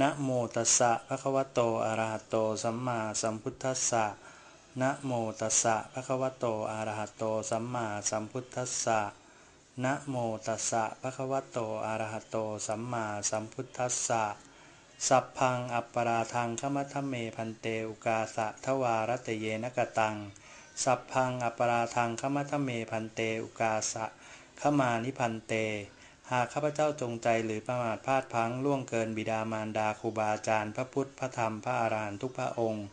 นะโมตัสสะภะคะวะโตอะระหะโตสัมมาสัมพุทธัสสะนะโมตัสสะภะคะวะโตอะระหะโตสัมมาสัมพุทธัสสะนะโมตัสสะภะคะวะโตอะระหะโตสัมมาสัมพุทธัสสะสัพพังอัปปราทังขมัทเมพันเตอุกาสะทวารตเยนกตัง สัพพังอัปปราทังขมัทเมพันเตอุกาสะขมานิพันเต หากข้าพเจ้าจงใจหรือประมาทพลาดพลั้งล่วงเกินบิดามารดาครูบาอาจารย์พระพุทธพระธรรมพระอรหันตุกพระองค์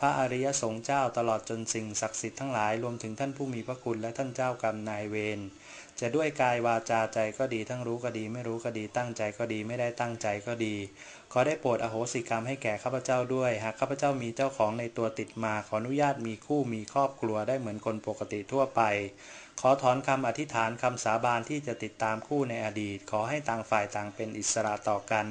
พระอริยสงฆ์เจ้าตลอดจนสิ่งศักดิ์สิทธิ์ทั้งหลายรวมถึงท่านผู้มีพระคุณและท่านเจ้ากรรมนายเวรจะด้วยกายวาจาใจก็ดีทั้งรู้ก็ดี ไม่รู้ก็ดีตั้งใจก็ดีไม่ได้ตั้งใจก็ดี ขอได้โปรดอโหสิกรรมให้แก่ข้าพเจ้าด้วย หากข้าพเจ้ามีเจ้าของในตัวติดมาขออนุญาตมีคู่มีครอบครัวได้เหมือนคนปกติทั่วไป ขอถอนคำอธิษฐานคำสาบานที่จะติดตามคู่ในอดีต ขอให้ต่างฝ่ายต่างเป็นอิสระต่อกัน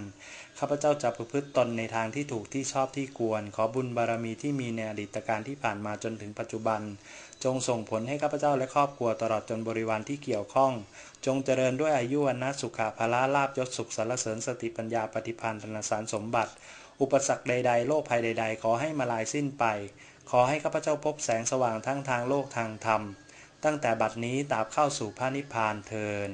ข้าพเจ้าจะประพฤติตนในทางที่ถูกที่ชอบที่ควร ขอบุญบารมีที่มีในอดีตการที่ผ่านมาจนถึงปัจจุบัน จงส่งผลให้ข้าพเจ้าและครอบครัวตลอดจนบริวารที่เกี่ยวข้อง จงเจริญด้วยอายุวันนะสุขภาละลาบยศสุขสารเสริญสติปัญญาปฏิพันธ์ธนสารสมบัติ อุปสรรคใด ๆ โรคภัยใด ๆ ขอให้มาลายสิ้นไป ขอให้ข้าพเจ้าพบแสงสว่างทั้งทางโลกทางธรรม ตั้งแต่บัดนี้ตราบเข้าสู่พระนิพพานเทิน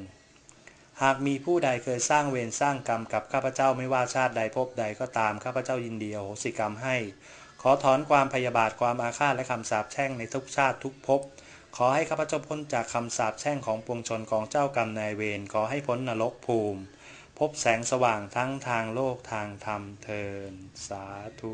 หากมีผู้ใดเคยสร้างเวรสร้างกรรมกับข้าพเจ้าไม่ว่าชาติใดภพใดก็ตามข้าพเจ้ายินดีอโหสิกรรมให้ ขอถอนความพยาบาทความอาฆาตและคำสาปแช่งในทุกชาติทุกภพขอให้ข้าพเจ้าพ้นจากคำสาปแช่งของปวงชนของเจ้ากรรมนายเวรขอให้พ้นนรกภูมิ พบแสงสว่างทั้งทางโลกทางธรรมเทินสาธุ